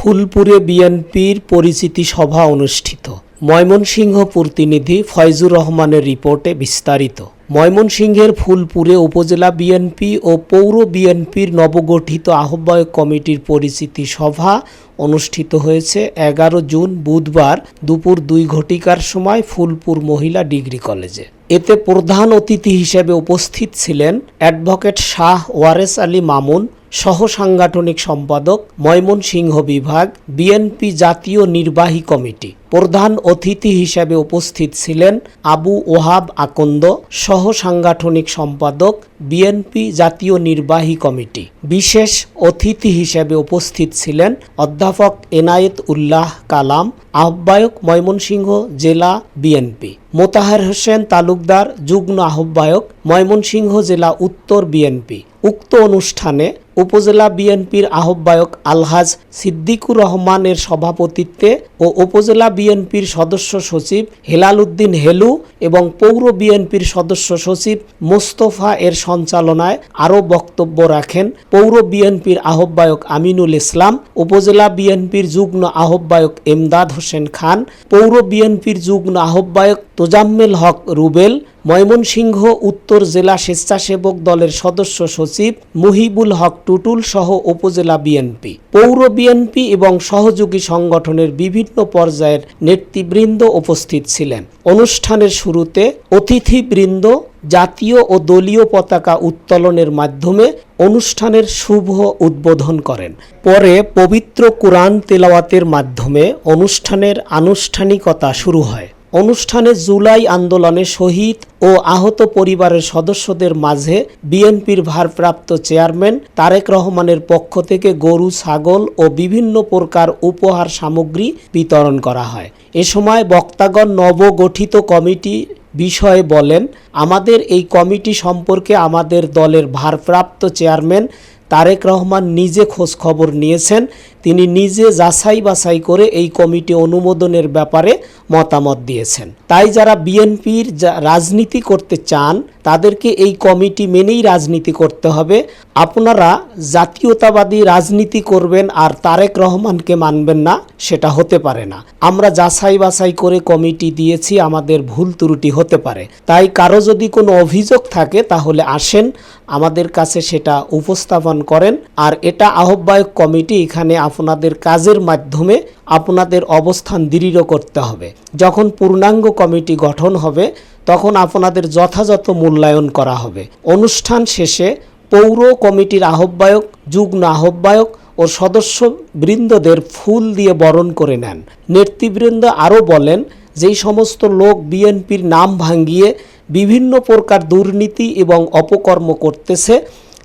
ফুলপুরে বিএনপির পরিচিতি সভা অনুষ্ঠিত। ময়মনসিংহ প্রতিনিধি ফয়জুর রহমানের রিপোর্টে বিস্তারিত। ময়মনসিংহের ফুলপুরে উপজেলা বিএনপি ও পৌর বিএনপির নবগঠিত আহ্বায়ক কমিটির পরিচিতি সভা অনুষ্ঠিত হয়েছে এগারো জুন বুধবার দুপুর দুই ঘটিকার সময় ফুলপুর মহিলা ডিগ্রি কলেজে। এতে প্রধান অতিথি হিসেবে উপস্থিত ছিলেন অ্যাডভোকেট শাহ ওয়ারেস আলী মামুন সহ সাংগঠনিক সম্পাদক ময়মনসিংহ বিভাগ, বিএনপি জাতীয় নির্বাহী কমিটি। প্রধান অতিথি হিসেবে উপস্থিত ছিলেন আবু ওহাব আকন্দ সহ সাংগঠনিক সম্পাদক বিএনপি জাতীয় নির্বাহী কমিটি। বিশেষ অতিথি হিসেবে উপস্থিত ছিলেন অধ্যাপক এনায়েত উল্লাহ কালাম, আহ্বায়ক ময়মনসিংহ জেলা বিএনপি। মোতাহার হোসেন তালুকদার, যুগ্ম আহ্বায়ক ময়মনসিংহ জেলা উত্তর বিএনপি। উক্ত অনুষ্ঠানে উপজেলা বিএনপির আহ্বায়ক আলহাজ সিদ্দিকুর রহমানের সভাপতিত্বে ও উপজেলা বিএনপির সদস্য সচিব হেলাল উদ্দিন হেলু এবং পৌর বিএনপির সদস্য সচিব মোস্তফা এর সঞ্চালনায় আরও বক্তব্য রাখেন পৌর বিএনপির আহ্বায়ক আমিনুল ইসলাম, উপজেলা বিএনপির যুগ্ম আহ্বায়ক এমদাদ হোসেন খান, পৌর বিএনপির যুগ্ম আহ্বায়ক তোজাম্মেল হক রুবেল ময়মনসিংহ উত্তর জেলা স্বেচ্ছাসেবক দলের সদস্য সচিব মুহিবুল হক টুটুল সহ উপজেলা বিএনপি, পৌর বিএনপি এবং সহযোগী সংগঠনের বিভিন্ন পর্যায়ের নেতৃবৃন্দ উপস্থিত ছিলেন। অনুষ্ঠানের শুরুতে অতিথিবৃন্দ, জাতীয় ও দলীয় পতাকা উত্তোলনের মাধ্যমে অনুষ্ঠানের শুভ উদ্বোধন করেন। পরে পবিত্র কোরআন তেলাওয়াতের মাধ্যমে অনুষ্ঠানের আনুষ্ঠানিকতা শুরু হয়। অনুষ্ঠানে জুলাই আন্দোলনে শহীদ ও আহত পরিবারের সদস্যদের মাঝে বিএনপির ভারপ্রাপ্ত চেয়ারম্যান তারেক রহমানের পক্ষ থেকে গরু, ছাগল ও বিভিন্ন প্রকার উপহার সামগ্রী বিতরণ করা হয়। এ সময় বক্তাগণ নবগঠিত কমিটি বিষয়ে বলেন, আমাদের এই কমিটি সম্পর্কে আমাদের দলের ভারপ্রাপ্ত চেয়ারম্যান তারেক রহমান নিজে খোঁজ খবর নিয়েছেন। তিনি নিজে যাচাই বাছাই করে এই কমিটি অনুমোদনের ব্যাপারে মতামত দিয়েছেন। তাই যারা বিএনপির রাজনীতি করতে চান, তাদেরকে এই কমিটি মেনেই রাজনীতি করতে হবে। আপনারা জাতীয়তাবাদী রাজনীতি করবেন আর তারেক রহমানকে মানবেন না, সেটা হতে পারে না। আমরা যাচাই বাছাই করে কমিটি দিয়েছি, আমাদের ভুল ত্রুটি হতে পারে। তাই কারও যদি কোনো অভিযোগ থাকে, তাহলে আসেন। আমাদের কাছে সেটা উপস্থাপন করেন। আর এটা আহ্বায়ক কমিটি এখানে আপনাদের কাজের মাধ্যমে আপনাদের অবস্থান দৃঢ় করতে হবে। যখন পূর্ণাঙ্গ কমিটি গঠন হবে, তখন আপনাদের যথাযথ মূল্যায়ন করা হবে। অনুষ্ঠান শেষে পৌর কমিটির আহ্বায়ক, যুগ্ম আহ্বায়ক ও সদস্যবৃন্দদের ফুল দিয়ে বরণ করে নেন। নেতৃবৃন্দ আরও বলেন যেই সমস্ত লোক বিএনপির নাম ভাঙ্গিয়ে বিভিন্ন প্রকার দুর্নীতি এবং অপকর্ম করতেছে,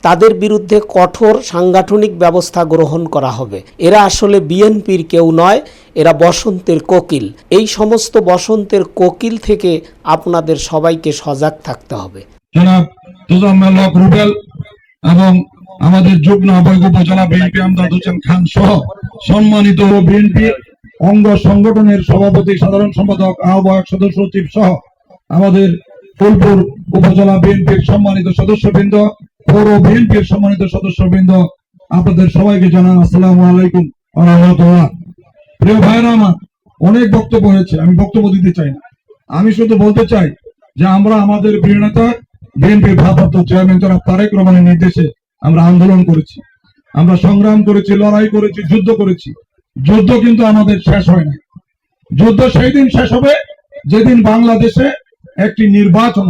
তাদের বিরুদ্ধে কঠোর সাংগঠনিক ব্যবস্থা গ্রহণ করা হবে। এরা আসলে বিএনপির কেউ নয়, এরা বসন্তের কোকিল। এই সমস্ত বসন্তের কোকিল থেকে আপনাদের সবাইকে সজাগ থাকতে হবে। এবং আমাদের যুগ্ম আহ্বায়ক উপজেলা বিএনপি আমদাদ হোসেন খান সহ সম্মানিত বিএনপি অঙ্গ সংগঠনের সভাপতি, সাধারণ সম্পাদক, আহ্বায়ক, সদস্য সচিব সহ আমাদের ফুলপুর উপজেলা বিএনপির সম্মানিত সদস্যবৃন্দ, পৌর বিএনপির সম্মানিত সদস্যবৃন্দ, আপনাদের সবাইকে জানান আসসালামু আলাইকুম রাহমাতুল্লাহ। প্রিয় ভাইরা আমার, অনেক বক্তব্য হয়েছে, আমি বক্তব্য দিতে চাই না। আমি শুধু বলতে চাই যে আমরা আমাদের প্রিয় নেতা, বিএনপির ভারপ্রাপ্ত চেয়ারম্যান জনাব তারেক রহমানের নির্দেশে আমরা আন্দোলন করেছি। আমরা সংগ্রাম করেছি, লড়াই করেছি, যুদ্ধ করেছি। যুদ্ধ কিন্তু আমাদের শেষ হয় না যুদ্ধ সেই দিন শেষ হবে, যেদিন বাংলাদেশে একটি নির্বাচন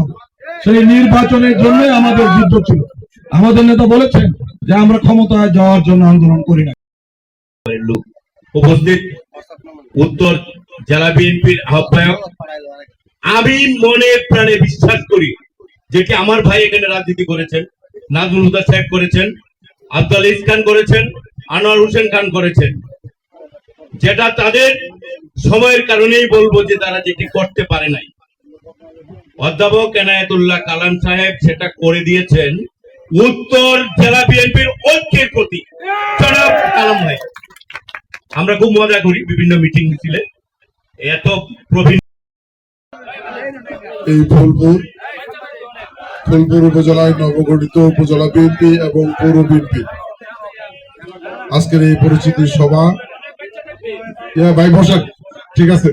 সেই নির্বাচনের জন্য আমাদের যুদ্ধ ছিল। আমাদের নেতা বলেছেন যে আমরা ক্ষমতায় যাওয়ার জন্য আন্দোলন করি না। উপস্থিত। উত্তর জেলা বিএনপির আহ্বায়ক। আমি মনে প্রাণে বিশ্বাস করি যেটি আমার ভাই এখানে রাজনীতি করেছেন, নাজমুল হুদা সাহেব করেছেন, আব্দুল ইস খান করেছেন, আনোয়ার হোসেন খান করেছেন। যেটা তাদের সময়ের কারণেই বলব যে তারা যেটি করতে পারে নাই। অধ্যাপক এনায়েতুল্লাহ কালাম সাহেব সেটা করে দিয়েছেন। উত্তর জেলা বিএনপির ঐক্যের প্রতি। কালাম ভাই, আমরা খুব মজা করি বিভিন্ন মিটিং মিছিলে। এত প্রবীণ এই ফুলপুর ফুলপুর উপজেলায় নবগঠিত উপজেলা বিএনপি এবং পৌর বিএনপি। আজকের এই পরিচিতি সভা ভাই বসেন, ঠিক আছে।